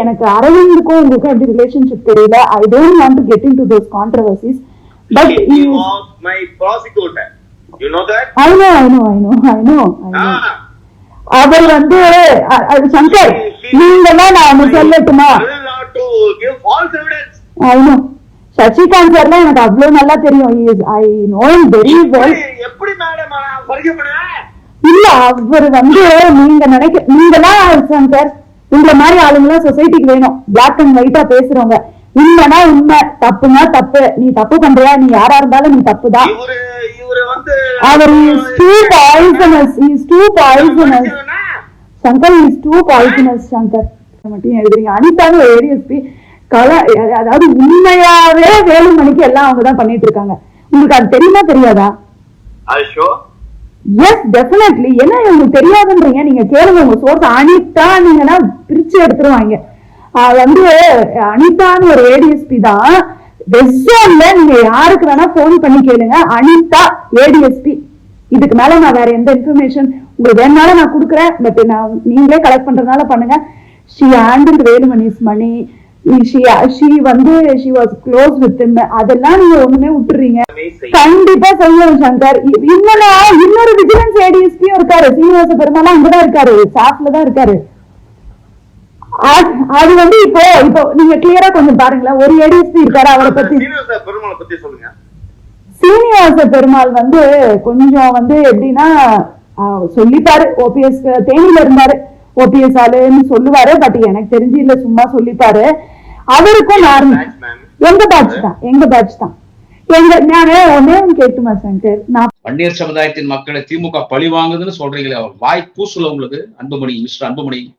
எனக்கு அரவிந்துக்கும் உங்களுக்கும் எப்படி ரிலேஷன்ஷிப் தெரியல? I don't want to get into those controversies but my prosecutor. You know that? I know I know I know I know. அவர் வந்து சங்கர் நீங்க தான் நான் ஒண்ணு சொல்லட்டுமா. ஐ நோ சசிகாந்த் சார்லாம் எனக்கு அவ்வளவு நல்லா தெரியும். ஐ நோ வெரி வெல் எப்படி- மேடம் இல்ல அவர் வந்து நீங்க நினைக்க நீங்க தான் சங்கர். உங்களை மாதிரி ஆளுங்களாம் சொசைட்டிக்கு வேணும். பிளாக் அண்ட் ஒயிட்டா பேசுறவங்க. உண்மைனா உண்மை தப்புனா தப்பு. நீ தப்பு பண்றியா? நீ யாரா இருந்தாலும் நீ தப்பு தான் அவர் is too poisonous is too poisonous? Shankar is too poisonous Shankar. மட்டும் எழுதுறீங்க. அனிதான்னு ஒரு ஏடிஎஸ்பி கல அதாவது உண்மையாவே வேலுமணிக்கு எல்லாம் அவங்க தான் பண்ணிட்டு இருக்காங்க. உங்களுக்கு அது தெரியுமா தெரியாதா? எஸ் டெஃபினெட்லி என்ன உங்களுக்கு தெரியாதுன்றீங்க. நீங்க கேளுங்க உங்க சோர்ஸ் அனிதா நீங்கன்னா பிச்சு எடுத்துருவாங்க. வந்து அனிதான்னு ஒரு ஏடிஎஸ்பி தான். வெஸ்டோன்ல நீங்க யாருக்கு வேணா போன் பண்ணி கேளுங்க. அனிதா ஏடிஎஸ்பி இதுக்கு மேல நான் வேற எந்த இன்ஃபர்மேஷன் உங்களுக்கு வேணாலும் நான் கொடுக்குறேன். பட் நான் நீங்களே கலெக்ட் பண்றதுனால பண்ணுங்க. ஷி ஹேண்டில் வேலுமணிஸ் மணி. ஷி வந்து ஷி வாஸ் க்ளோஸ் வித் அதெல்லாம் நீங்க ஒண்ணுமே விட்டுறீங்க. கண்டிப்பா செய்யணும் சங்கர். இ- இன்னொரு விஜிலன்ஸ் ஏடிஎஸ்பியும் இருக்காரு. சீனிவாச பெருமாள் அங்கதான் இருக்காரு. ஸ்டாஃப்ல தான் இருக்காரு. அது- வந்து இப்போ இப்போ நீங்க கிளியரா கொஞ்சம் பாருங்களேன். ஒரு ஏடிஎஸ்பி இருக்காரு அவரை பத்தி? சீனிவாச பெருமாளை பத்தி சொல்லுங்க. சீனிவாச பெருமாள் வந்து கொஞ்சம் வந்து எப்படின்னா சொல்லிப்பாரு. ஓபிஎஸ் தேனியில இருந்தாரு. ஓபிஎஸ் ஆளுன்னு சொல்லுவாரு. பட் எனக்கு தெரிஞ்சு இல்ல சும்மா சொல்லிப்பாரு. அவருக்கும் நார்மல். எங்க பேட்ச் தான்? எங்க பேட்ச் தான்? எங்க நானே ஒன்னே கேட்டுமா சங்கர்? நான் வன்னியர் சமுதாயத்தின் மக்களை திமுக பழி வாங்குதுன்னு சொல்றீங்களே அவர் வாய் கூசுல உங்களுக்கு? அன்புமணி மிஸ்டர் அன்புமணி.